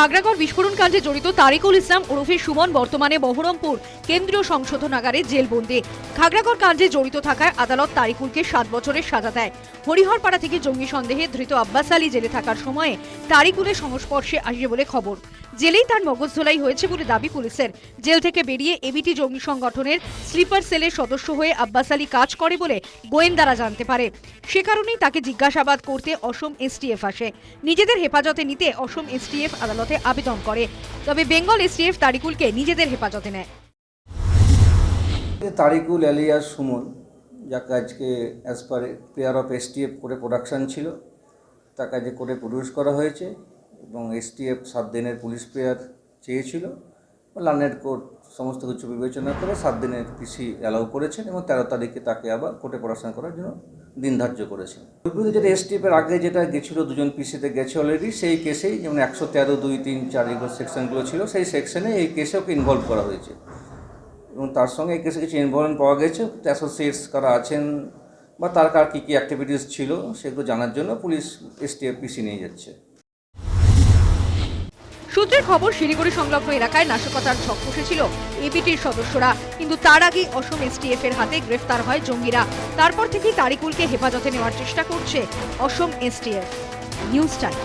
খাগড়াগড় বিস্ফোরণ কাণ্ডে জড়িত তারিকুল ইসলাম ওরফে সুমন বর্তমানে বহরমপুর কেন্দ্রীয় সংশোধনাগারে জেলবন্দি। খাগড়াগড় কাণ্ডে জড়িত থাকায় আদালত তারিকুলকে সাত বছরের সাজা দেয়। হরিহরপাড়া থেকে জঙ্গি সন্দেহে ধৃত আব্বাস আলী জেলে থাকার সময়ে তারিকুলের সংস্পর্শে আসবে বলে খবর। জেলেই তার মগজধোলাই হয়েছে বলে দাবি পুলিশের। জেল থেকে বেরিয়ে এবিটি জঙ্গি সংগঠনের স্লিপার সেলের সদস্য হয়ে আব্বাস আলী কাজ করে বলে গোয়েন্দারা জানতে পারে। সে কারণেই তাকে জিজ্ঞাসাবাদ করতে অসম এসটিএফ আসে। নিজেদের হেফাজতে নিতে অসম এসটিএফ আদালতে আবেদন করে। তবে বেঙ্গল এসটিএফ তারিকুলকে নিজেদের হেফাজতে নেয়। তারিকুল এলিয়াস সুমন যাকে আজকে as per pair of STF করে প্রোডাকশন ছিল তাকে আজকে করে প্রডিউস করা হয়েছে। এবং এসটিএফ সাত দিনের পুলিশ পেয়ার চেয়েছিল লার্নেড কোর্ট সমস্ত কিছু বিবেচনা করে সাত দিনের পিসি অ্যালাউ করেছেন এবং তেরো তারিখে তাকে আবার কোর্টে পড়াশোনা করার জন্য দিন ধার্য করেছেন। বিপরীতে যেটা এসটিএফের আগে যেটা গেছিল, দুজন পিসিতে গেছে অলরেডি সেই কেসেই যেমন একশো তেরো, দুই, তিন, চার এগুলো সেকশনগুলো ছিল, সেই সেকশনে এই কেসে ওকে ইনভলভ করা হয়েছে। এবং তার সঙ্গে এই কেসে কিছু ইনভলভমেন্ট পাওয়া গেছে অ্যাসোসিয়েটস কারা আছেন, বা তার কার কী কী অ্যাক্টিভিটিস ছিল, সেগুলো জানার জন্য পুলিশ এসটিএফ পিসি নিয়ে যাচ্ছে। সূত্রের খবর, শিলিগুড়ি সংলগ্ন এলাকায় নাশকতার ছক কষেছিল এবিটির সদস্যরা। কিন্তু তার আগেই অসম এসটিএফ এর হাতে গ্রেফতার হয় জঙ্গিরা। তারপর থেকেই তারিকুলকে হেফাজতে নেওয়ার চেষ্টা করছে অসম এসটিএফ। News time.